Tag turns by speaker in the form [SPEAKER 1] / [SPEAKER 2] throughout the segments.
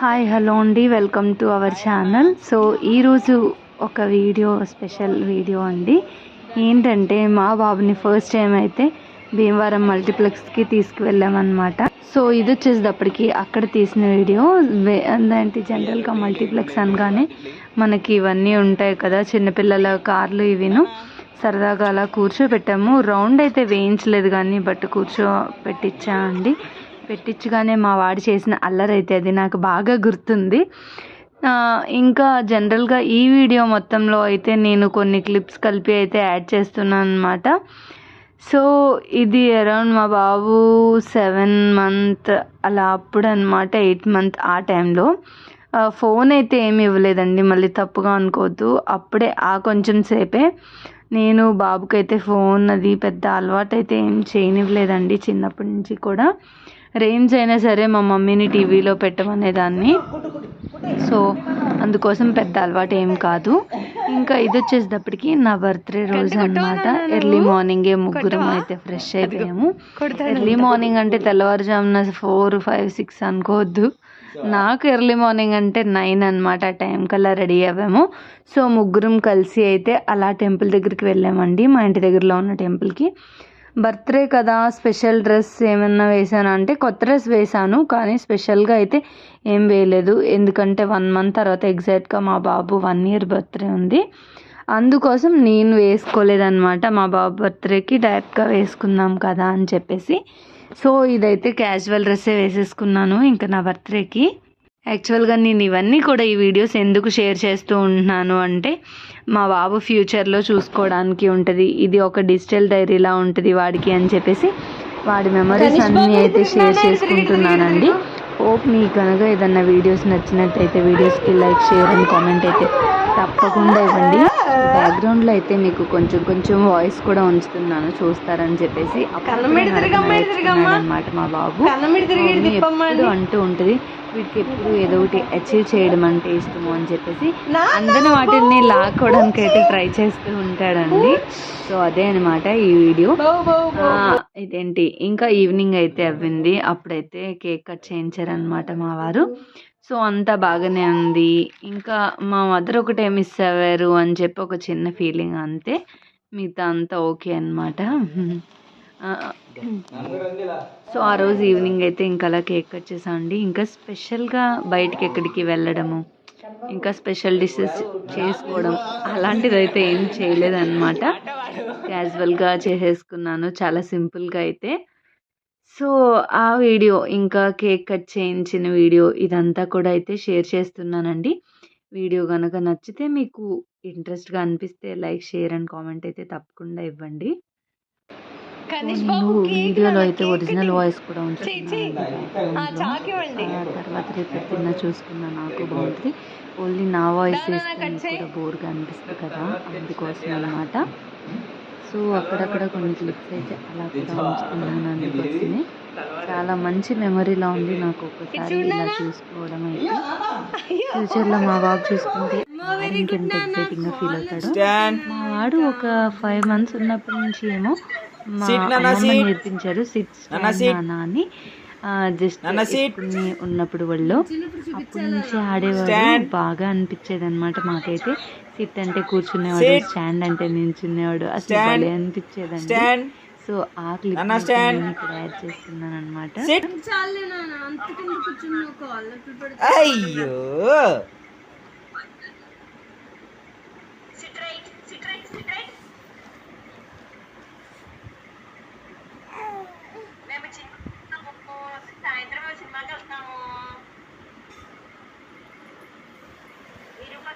[SPEAKER 1] Hi hello అండి. Welcome to our channel. So ఈరోజు ఒక వీడియో స్పెషల్ వీడియో అండి. ఏంటంటే మా బాబుని ఫస్ట్ టైం అయితే భీమవరం మల్టీప్లెక్స్కి తీసుకువెళ్ళామన్నమాట. సో ఇది వచ్చేటప్పటికి అక్కడ తీసిన వీడియో. ఏంటంటే జనరల్గా మల్టీప్లెక్స్ అనగానే మనకి ఇవన్నీ ఉంటాయి కదా చిన్నపిల్లల కార్లు ఇవిను. సరదాగా అలా కూర్చోబెట్టాము. రౌండ్ అయితే వేయించలేదు కానీ బట్ కూర్చో పెట్టించా అండి. పెట్టించగానే మా వాడు చేసిన అల్లరి అయితే అది నాకు బాగా గుర్తుంది. ఇంకా జనరల్గా ఈ వీడియో మొత్తంలో అయితే నేను కొన్ని క్లిప్స్ కలిపి అయితే యాడ్ చేస్తున్నాను అనమాట సో ఇది అరౌండ్ మా బాబు సెవెన్ మంత్ అలా అప్పుడు అనమాట ఎయిట్ మంత్ ఆ టైంలో. ఫోన్ అయితే ఏమి ఇవ్వలేదండి మళ్ళీ తప్పుగా అనుకోవద్దు. అప్పుడే ఆ కొంచెం సేపే నేను బాబుకైతే ఫోన్ అది పెద్ద అలవాటు అయితే ఏం చేయనివ్వలేదండి చిన్నప్పటి నుంచి కూడా. రేంజ్ అయినా సరే మా మమ్మీని టీవీలో పెట్టమనేదాన్ని సో అందుకోసం పెద్ద అలవాటు ఏం కాదు. ఇంకా ఇది వచ్చేటప్పటికి నా బర్త్డే రోజు అన్నమాట. ఎర్లీ మార్నింగే ముగ్గురం అయితే ఫ్రెష్ అయిపోయాము. ఎర్లీ మార్నింగ్ అంటే తెల్లవారుజామున ఫోర్ ఫైవ్ సిక్స్ అనుకోవద్దు. నాకు ఎర్లీ మార్నింగ్ అంటే నైన్ అనమాట ఆ టైం కల్లా రెడీ అవ్వాము. సో ముగ్గురం కలిసి అయితే అలా టెంపుల్ దగ్గరికి వెళ్ళామండి. మా ఇంటి దగ్గరలో ఉన్న టెంపుల్కి బర్త్డే కదా స్పెషల్ డ్రెస్ ఏమన్నా వేసాను అంటే కొత్త డ్రెస్ వేసాను కానీ స్పెషల్గా అయితే ఏం వేయలేదు. ఎందుకంటే వన్ మంత్ తర్వాత ఎగ్జాక్ట్గా మా బాబు వన్ ఇయర్ బర్త్డే ఉంది. అందుకోసం నేను వేసుకోలేదన్నమాట. మా బాబు బర్త్డేకి డైరెక్ట్గా వేసుకుందాం కదా అని చెప్పేసి. సో ఇదైతే క్యాజువల్ డ్రెస్సే వేసేసుకున్నాను ఇంకా నా బర్త్డేకి. యాక్చువల్గా నేను ఇవన్నీ కూడా ఈ వీడియోస్ ఎందుకు షేర్ చేస్తూ ఉంటున్నాను అంటే మా బాబు ఫ్యూచర్లో చూసుకోవడానికి ఉంటుంది. ఇది ఒక డిజిటల్ డైరీలా ఉంటుంది వాడికి అని చెప్పేసి వాడి మెమరీస్ అన్నీ అయితే షేర్ చేసుకుంటున్నానండి. హోప్ మీకు కనుక ఏదన్నా వీడియోస్ నచ్చినట్టయితే వీడియోస్కి లైక్ షేర్ అండ్ కామెంట్ అయితే తప్పకుండా ఇవ్వండి. బ్యాక్గ్రౌండ్లో అయితే మీకు కొంచెం కొంచెం వాయిస్ కూడా ఉంచుతున్నాను. చూస్తారని చెప్పేసి అనమాట మా బాబు. ఎప్పుడు అంటూ ఉంటుంది వీడికి ఎప్పుడు ఏదో ఒకటి అచీవ్ చేయడం అంటే ఇష్టము అని చెప్పేసి అందరి వాటిని లాక్కోవడానికి అయితే ట్రై చేస్తూ ఉంటాడండి. సో అదే అనమాట ఈ వీడియో ఇదేంటి? ఇంకా ఈవినింగ్ అయితే అవ్వింది. అప్పుడైతే కేక్ కట్ చేయించారనమాట మా వారు. సో అంతా బాగానే ఉంది ఇంకా మా మదర్ ఒకటే మిస్ అవ్వారు అని చెప్పి ఒక చిన్న ఫీలింగ్ అంతే. మిగతా అంతా ఓకే అనమాట సో ఆ రోజు ఈవినింగ్ అయితే ఇంకా అలా కేక్ కట్ చేసామండి ఇంకా స్పెషల్గా బయటికి ఎక్కడికి వెళ్ళడము ఇంకా స్పెషల్ డిషెస్ చేసుకోవడం అలాంటిది అయితే ఏం చేయలేదన్నమాట. క్యాజువల్గా చేసేసుకున్నాను. చాలా సింపుల్గా అయితే. సో ఆ వీడియో ఇంకా కేక్ కట్ చేయించిన వీడియో ఇదంతా కూడా అయితే షేర్ చేస్తున్నానండి. వీడియో కనుక నచ్చితే మీకు ఇంట్రెస్ట్గా అనిపిస్తే లైక్ షేర్ అండ్ కామెంట్ అయితే తప్పకుండా ఇవ్వండి. నేను వీడియోలో అయితే ఒరిజినల్ వాయిస్ కూడా ఉంచుతున్నాను ఆ తర్వాత రేపు ఎప్పుడన్నా చూసుకున్నా నాకు బాగుంటుంది ఓన్లీ నా వాయిస్ కూడా బోర్గా అనిపిస్తుంది కదా అందుకోసం అనమాట సో అక్కడక్కడ కొన్ని క్లిప్స్ అయితే అలా కూడా ఉంచుతున్నాను అందుకోసమే చాలా మంచి మెమరీలా ఉంది నాకు ఒక్కసారి ఇలా చూసుకోవడం అయితే. ఫ్యూచర్లో మా బాబు చూసుకుంటే ఇంకెంత ఎక్సైటింగ్గా ఫీల్ అవుతాడు. మా వాడు ఒక ఫైవ్ మంత్స్ ఉన్నప్పటి నుంచి ఏమో మా అమ్మమ్మ నేర్పించారు సిట్ నాన్న అని. జస్ట్ ఉన్నప్పుడు వాళ్ళు. అప్పటి నుంచి ఆడేవాడు బాగా అనిపించేది అనమాట మాకైతే. సిట్ అంటే కూర్చునేవాడు స్టాండ్ అంటే నిల్చునేవాడు. అసలు భలే అనిపించేదండి. సో ఆ క్లిప్ ఇక్కడ యాడ్ చేస్తున్నాను అనమాట
[SPEAKER 2] అయ్యో!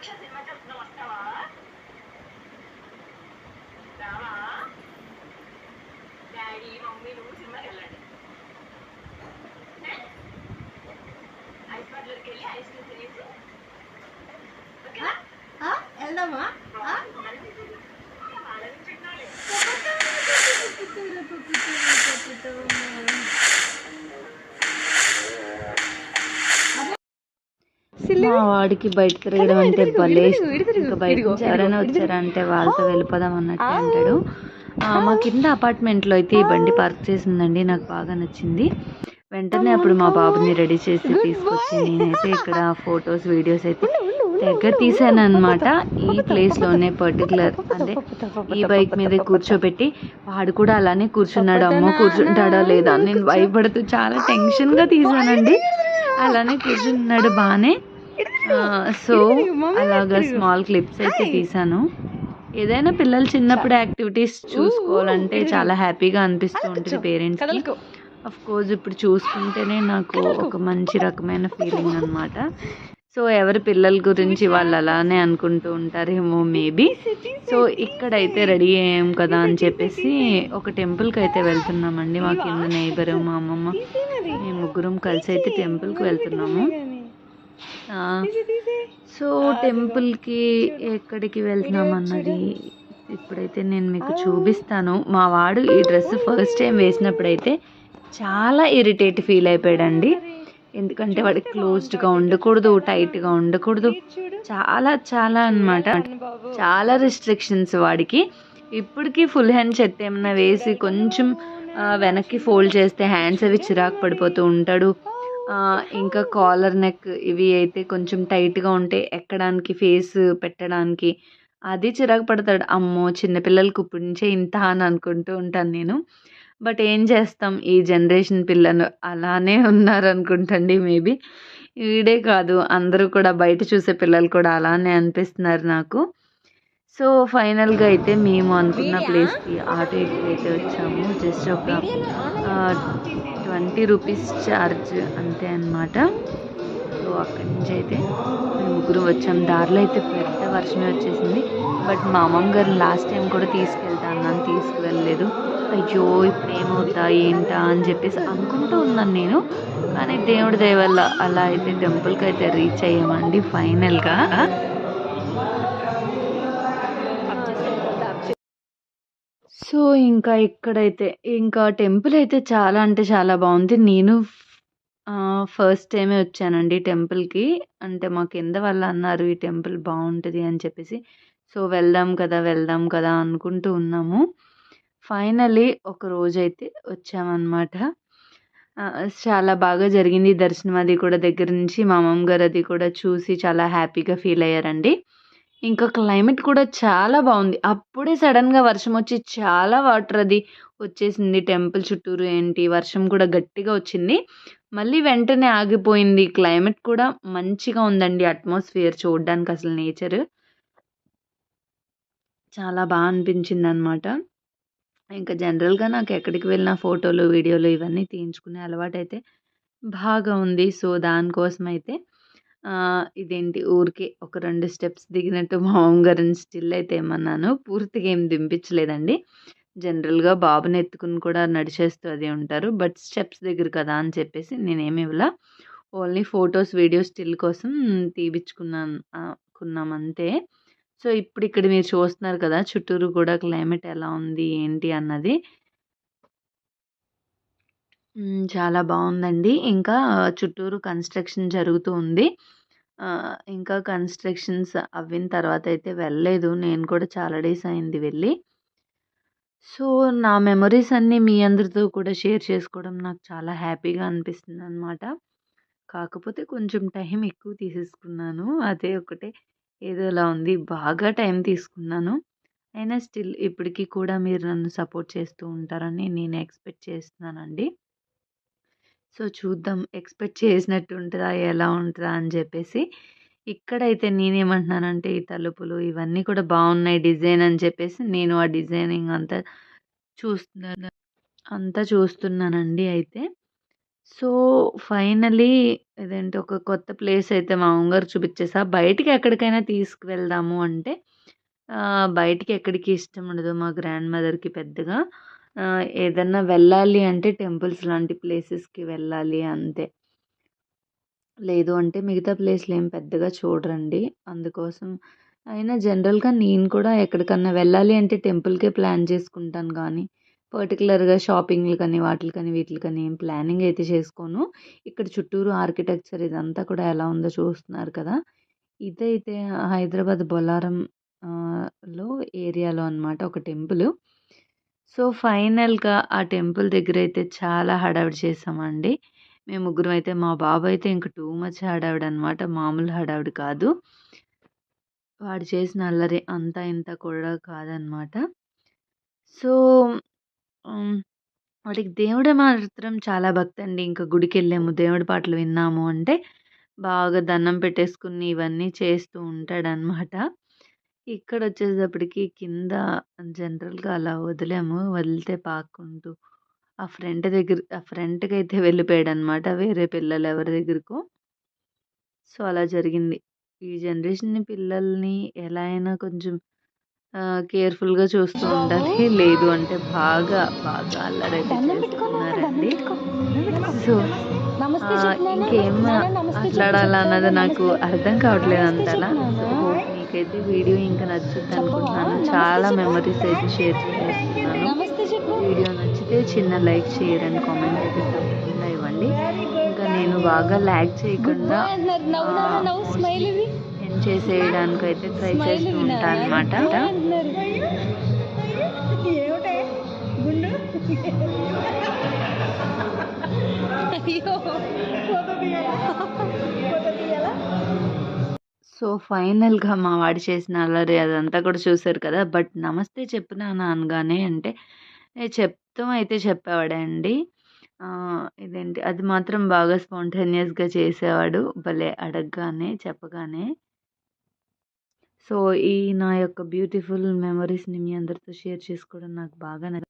[SPEAKER 3] వెళ్దామా సినిమాకి వెళ్తున్నాం వస్తావా రావా
[SPEAKER 1] మా వాడికి బయట తిరగడం అంటే భలే ఇష్టం. ఇంకా బయట నుంచి ఎవరైనా వచ్చారంటే వాళ్ళతో వెళ్ళిపోదాం అన్నట్టు అంటాడు. మా కింద అపార్ట్మెంట్లో అయితే ఈ బండి పార్క్ చేసిందండి. నాకు బాగా నచ్చింది. వెంటనే అప్పుడు మా బాబుని రెడీ చేసి తీసుకొచ్చి నేనైతే ఇక్కడ ఫొటోస్ వీడియోస్ అయితే దగ్గర తీసాను అనమాట ఈ ప్లేస్లోనే పర్టికులర్ అంటే ఈ బైక్ మీద కూర్చోబెట్టి వాడు కూడా అలానే కూర్చున్నాడు. అమ్మో కూర్చుంటాడా లేదా నేను భయపడుతూ చాలా టెన్షన్గా తీసానండి అలానే కూర్చున్నాడు బాగానే సో అలాగా స్మాల్ క్లిప్స్ అయితే తీసాను. ఏదైనా పిల్లలు చిన్నప్పుడు యాక్టివిటీస్ చూసుకోవాలంటే చాలా హ్యాపీగా అనిపిస్తూ ఉంటుంది పేరెంట్స్కి అఫ్ కోర్స్ ఇప్పుడు చూసుకుంటేనే నాకు ఒక మంచి రకమైన ఫీలింగ్ అనమాట సో ఎవరి పిల్లల గురించి వాళ్ళు అలానే అనుకుంటూ ఉంటారేమో మేబీ సో ఇక్కడైతే రెడీ అయ్యాం కదా అని చెప్పేసి ఒక టెంపుల్కి అయితే వెళ్తున్నామండి మా కింద నైబర్ మా అమ్మమ్మ. మేము ముగ్గురం కలిసి అయితే టెంపుల్కి వెళ్తున్నాము. సో టెంపుల్కి ఎక్కడికి వెళ్తున్నాం అన్నది ఇప్పుడైతే నేను మీకు చూపిస్తాను. మా వాడు ఈ డ్రెస్ ఫస్ట్ టైం వేసినప్పుడైతే చాలా ఇరిటేట్ ఫీల్ అయిపోయాడండి. ఎందుకంటే వాడికి క్లోజ్డ్గా ఉండకూడదు టైట్గా ఉండకూడదు. చాలా చాలా అన్నమాట. చాలా రిస్ట్రిక్షన్స్ వాడికి. ఇప్పటికీ ఫుల్ హ్యాండ్ చెత్త ఏమన్నా వేసి కొంచెం వెనక్కి ఫోల్డ్ చేస్తే హ్యాండ్స్ అవి చిరాకు పడిపోతూ ఉంటాడు. ఇంకా కాలర్ నెక్ ఇవి అయితే కొంచెం టైట్గా ఉంటే ఎక్కడానికి ఫేస్ పెట్టడానికి అది చిరాకు పడతాడు. అమ్మో చిన్నపిల్లలకి ఇప్పటి నుంచే ఇంత అని అనుకుంటూ ఉంటాను నేను. బట్ ఏం చేస్తాం? ఈ జనరేషన్ పిల్లలు అలానే ఉన్నారు అనుకుంటండి మేబీ వీడే కాదు అందరూ కూడా బయట చూసే పిల్లలు కూడా అలానే అనిపిస్తున్నారు నాకు. సో ఫైనల్గా అయితే మేము అనుకున్న ప్లేస్కి ఆటో ఎక్కి అయితే వచ్చాము. జస్ట్ ఒక ట్వంటీ రూపీస్ ఛార్జ్ అంతే అన్నమాట. సో అక్కడి నుంచి అయితే మేము ముగ్గురు వచ్చాం. దారిలో అయితే పెద్ద వర్షమే వచ్చేసింది. బట్ మా అమ్మమ్మ గారు లాస్ట్ టైం కూడా తీసుకెళ్తా అన్నాను. తీసుకువెళ్ళలేదు. అయ్యో ఇప్పుడు ఏమవుతా ఏంటా అని చెప్పేసి అనుకుంటూ ఉన్నాను నేను. కానీ దేవుడి దయ వల్ల అలా అయితే టెంపుల్కి అయితే రీచ్ అయ్యామండి ఫైనల్గా. సో ఇంకా ఇక్కడైతే ఇంకా టెంపుల్ అయితే చాలా అంటే చాలా బాగుంది. నేను ఫస్ట్ టైమే వచ్చానండి టెంపుల్కి. అంటే మా కింద వాళ్ళు అన్నారు ఈ టెంపుల్ బాగుంటుంది అని చెప్పేసి. సో వెళ్దాం కదా వెళ్దాం కదా అనుకుంటూ ఉన్నాము. ఫైనలీ ఒక రోజైతే వచ్చామన్నమాట. చాలా బాగా జరిగింది దర్శనం అది కూడా దగ్గర నుంచి. మా అమ్మమ్మ గారు అది కూడా చూసి చాలా హ్యాపీగా ఫీల్ అయ్యారండి. ఇంకా క్లైమేట్ కూడా చాలా బాగుంది. అప్పుడే సడన్గా వర్షం వచ్చి చాలా వాటర్ అది వచ్చేసింది. టెంపుల్ చుట్టూరు ఏంటి వర్షం కూడా గట్టిగా వచ్చింది. మళ్ళీ వెంటనే ఆగిపోయింది. క్లైమేట్ కూడా మంచిగా ఉందండి అట్మాస్ఫియర్ చూడడానికి అసలు నేచర్. చాలా బాగా అనిపించింది అనమాట ఇంకా జనరల్గా నాకు ఎక్కడికి వెళ్ళినా ఫోటోలు వీడియోలు ఇవన్నీ తీయించుకునే అలవాటు అయితే బాగా ఉంది. సో దానికోసం అయితే ఇదేంటి ఊరికే ఒక రెండు స్టెప్స్ దిగినట్టు మా మామగారిని స్టిల్ అయితే ఏమన్నాను. పూర్తిగా ఏం దింపించలేదండి. జనరల్గా బాబుని ఎత్తుకుని కూడా నడిచేస్తూ అది ఉంటారు. బట్ స్టెప్స్ దగ్గర కదా అని చెప్పేసి నేనేమి ఇవ్వలా. ఓన్లీ ఫొటోస్ వీడియోస్ స్టిల్ కోసం తీపిచ్చుకున్నాను అంతే. సో ఇప్పుడు ఇక్కడ మీరు చూస్తున్నారు కదా చుట్టూరు కూడా క్లైమేట్ ఎలా ఉంది ఏంటి అన్నది. చాలా బాగుందండి ఇంకా చుట్టూరు కన్స్ట్రక్షన్ జరుగుతూ ఉంది. ఇంకా కన్స్ట్రక్షన్స్ అవ్విన తర్వాత అయితే వెళ్ళలేదు. నేను కూడా చాలా డేస్ అయింది వెళ్ళి. సో నా మెమరీస్ అన్నీ మీ అందరితో కూడా షేర్ చేసుకోవడం నాకు చాలా హ్యాపీగా అనిపిస్తుంది అనమాట కాకపోతే కొంచెం టైం ఎక్కువ తీసేసుకున్నాను. అదే ఒకటే. ఏదోలా ఉంది. బాగా టైం తీసుకున్నాను. అయినా స్టిల్ ఇప్పటికీ కూడా మీరు నన్ను సపోర్ట్ చేస్తూ ఉంటారని నేను ఎక్స్పెక్ట్ చేస్తున్నానండి. సో చూద్దాం. ఎక్స్పెక్ట్ చేసినట్టు ఉంటుందా ఎలా ఉంటుందా? అని చెప్పేసి ఇక్కడైతే నేనేమంటున్నానంటే ఈ తలుపులు ఇవన్నీ కూడా బాగున్నాయి డిజైన్ అని చెప్పేసి నేను ఆ డిజైనింగ్ అంతా చూస్తున్నాను. అంతా చూస్తున్నానండి అయితే. సో ఫైనలీ ఏదంటే ఒక కొత్త ప్లేస్ అయితే మా అమ్మగారు చూపించేసా. బయటికి ఎక్కడికైనా తీసుకువెళ్దాము అంటే బయటికి ఎక్కడికి ఇష్టం ఉండదు మా గ్రాండ్ మదర్కి పెద్దగా. ఏదైనా ఏదన్నా వెళ్ళాలి అంటే టెంపుల్స్ లాంటి ప్లేసెస్కి వెళ్ళాలి అంతే. లేదు అంటే మిగతా ప్లేస్లు ఏం పెద్దగా చూడరండి. అందుకోసం అయినా జనరల్గా నేను కూడా ఎక్కడికన్నా వెళ్ళాలి అంటే టెంపుల్కే ప్లాన్ చేసుకుంటాను కానీ పర్టికులర్గా షాపింగ్లు కానీ వాటికి కానీ వీటికి కానీ ఏం ప్లానింగ్ అయితే చేసుకోను. ఇక్కడ చుట్టూరు ఆర్కిటెక్చర్ ఇదంతా కూడా ఎలా ఉందో చూస్తున్నారు కదా. ఇదైతే హైదరాబాద్ బొలారం లో ఏరియాలో అన్నమాట ఒక టెంపుల్. సో ఫైనల్గా ఆ టెంపుల్ దగ్గర అయితే చాలా హడావిడి చేసామండి. మేము ముగ్గురం అయితే మా బాబు అయితే ఇంక టూ మచ్ హడావిడి అనమాట మామూలు హడావిడి కాదు. వాడు చేసిన అల్లరి అంతా ఇంత కూడా కాదనమాట. సో వాడికి దేవుడే మాత్రం చాలా భక్తి అండి ఇంకా గుడికి వెళ్ళాము దేవుడి పాటలు విన్నాము అంటే బాగా దండం పెట్టేసుకుని ఇవన్నీ చేస్తూ ఉంటాడనమాట. ఇక్కడ వచ్చేటప్పటికి కింద జనరల్గా అలా వదిలాము. వదిలితే పాక్కుంటూ ఆ ఫ్రంట్ దగ్గర ఆ ఫ్రంట్కి అయితే వెళ్ళిపోయాడు అనమాట వేరే పిల్లలు ఎవరి దగ్గరకో. సో అలా జరిగింది. ఈ జనరేషన్ పిల్లల్ని ఎలా అయినా కొంచెం కేర్ఫుల్గా చూస్తూ ఉండాలి. లేదు అంటే బాగా బాగా అల్లరైతే చేస్తున్నారండి. సో. ఇంకేం
[SPEAKER 2] నాన్న, నమస్తే చెప్పు,
[SPEAKER 1] మాట్లాడాలా
[SPEAKER 2] చెప్పు,
[SPEAKER 1] అన్నది
[SPEAKER 2] నాన్న,
[SPEAKER 1] నాకు. అర్థం కావట్లేదు అంతలా సో మీకైతే వీడియో ఇంకా నచ్చుద్ది? అనుకుంటున్నాను. చాలా. మెమరీస్ అయితే షేర్ చేస్తున్నాను.
[SPEAKER 2] నమస్తే చెప్పు.
[SPEAKER 1] వీడియో నచ్చితే చిన్న లైక్ షేర్ అండ్ కామెంట్ అయితే తప్పకుండా ఇవ్వండి. ఇంకా నేను బాగా ల్యాగ్ చేయకుండా
[SPEAKER 2] అన్నారు నవ్వు నాన్న నవ్వు. స్మైల్ ఇవి.
[SPEAKER 1] ఎండ్ చేసేయడానికి అయితే ట్రై చేస్తూ ఉంటాను అనమాట
[SPEAKER 2] అయ్యో.
[SPEAKER 1] సో ఫైనల్గా మా వాడు చేసిన అల్లరి అదంతా కూడా చూశారు కదా! బట్ నమస్తే చెప్పినాను అనగానే అంటే చెప్తాం అయితే చెప్పేవాడే అండి ఇదేంటి అది మాత్రం బాగా స్పాంటేనియస్గా చేసేవాడు భలే అడగగానే చెప్పగానే. సో ఈ నా యొక్క బ్యూటిఫుల్ మెమరీస్ని మీ అందరితో షేర్ చేసుకోవడం నాకు బాగా నచ్చింది.